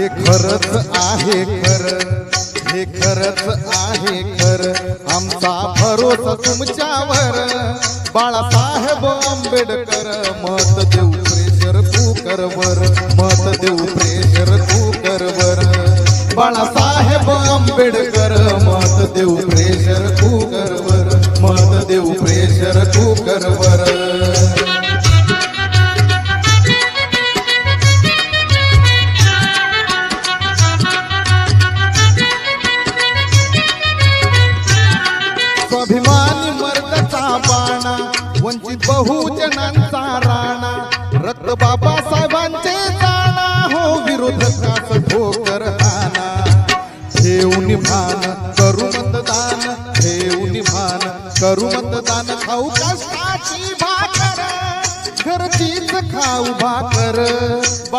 हे खरंच आहे खर. हे खरंच आहे खर. आमचा भरोसा तुमच्यावर. बाळासाहेब आंबेडकर मत देऊ प्रेशर तू करवर मत देऊ प्रेशर तू करवर बाळासाहेब आंबेडकर मत देऊ प्रेशर तू करवर मत देऊ प्रेशर तू करवर स्वाभिमानी मर्दचा बाणा वंचित बहुजनांचा राणा रक्त बाबासाहेबांचे जाणा हो विरोधकास ठोकर हाना. ठेवून भान करू मतदान ठेवून भान करू मतदान खाऊ कष्टाची भाकर घरचीच खाऊ भाकर.